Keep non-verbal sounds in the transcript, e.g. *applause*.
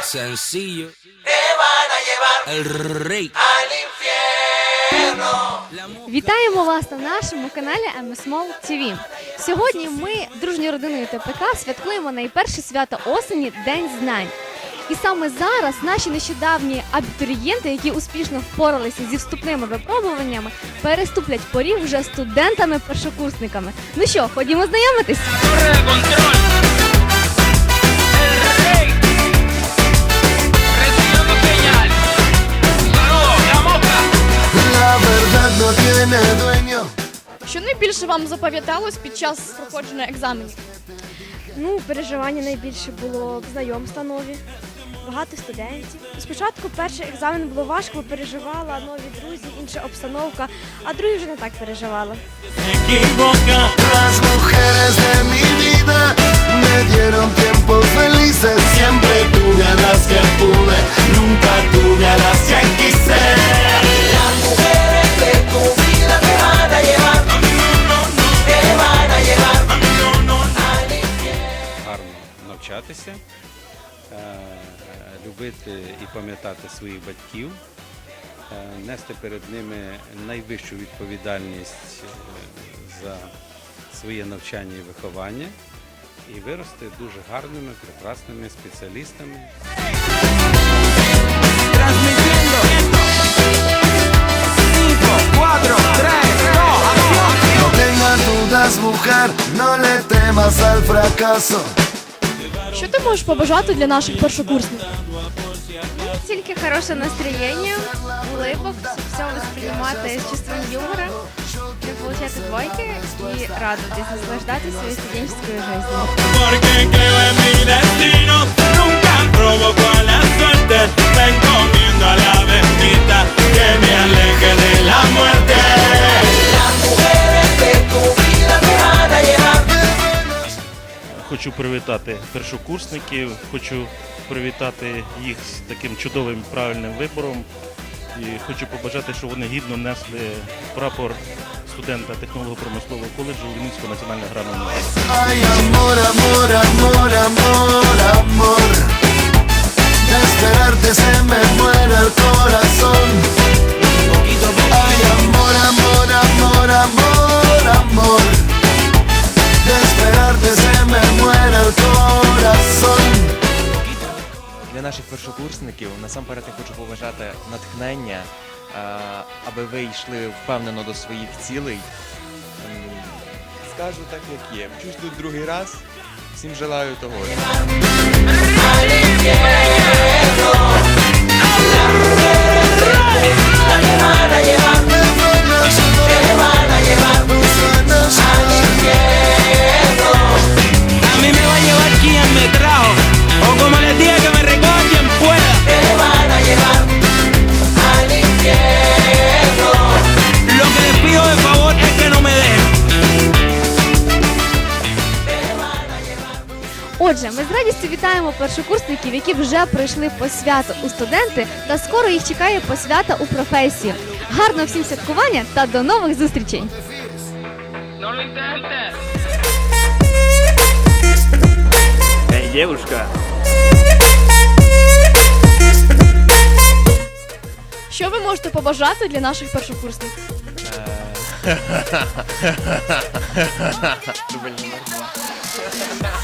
llevar, Sencillo. te van a llevar El rey. al infierno. Вітаємо вас на нашому каналі MSMOL TV. Сьогодні ми дружньою родиною ТПК святкуємо найперше свято осені День знань. І саме зараз наші нещодавні абітурієнти, які успішно впоралися зі вступними випробуваннями, переступлять поріг вже студентами-першокурсниками. Ну що, ходімо знайомитись? No tiene dueño. Що найбільше вам запам'яталось під час проходження екзаменів? Ну, переживання найбільше було знайомства нові, багато студентів. Спочатку перший екзамен було важко, бо переживала нові друзі, інша обстановка, а другий вже не так переживала. Las mujeres de mi vida me dieron tiempos felices. Любити і пам'ятати своїх батьків, е, нести перед ними найвищу відповідальність е, за своє навчання і виховання і вирости дуже гарними, прекрасними спеціалістами. No le temas al fracaso. Що ти можеш побажати для наших першокурсників? Тільки хороше настроєння, улибок, все восприймати з чувством юмора, не получати двойки і радуватись, наслаждатися своєю студентською життю. Хочу привітати першокурсників, хочу привітати їх з таким чудовим правильним вибором. І хочу побажати, щоб вони гідно несли прапор студента технолого-промислового коледжу Вінницького національного аграрного університету. Наших першокурсників насамперед я хочу побажати натхнення, е, аби ви йшли впевнено до своїх цілей. Ем, Скажу так, як є. Вчусь тут другий раз. Всім желаю того. Отже, ми з радістю вітаємо першокурсників, які вже пройшли посвяту у студенти, та скоро їх чекає посвята у професію. Гарного всім святкування та до нових зустрічей! Ей, дівушка! Що ви можете побажати для наших першокурсників? *laughs* Номер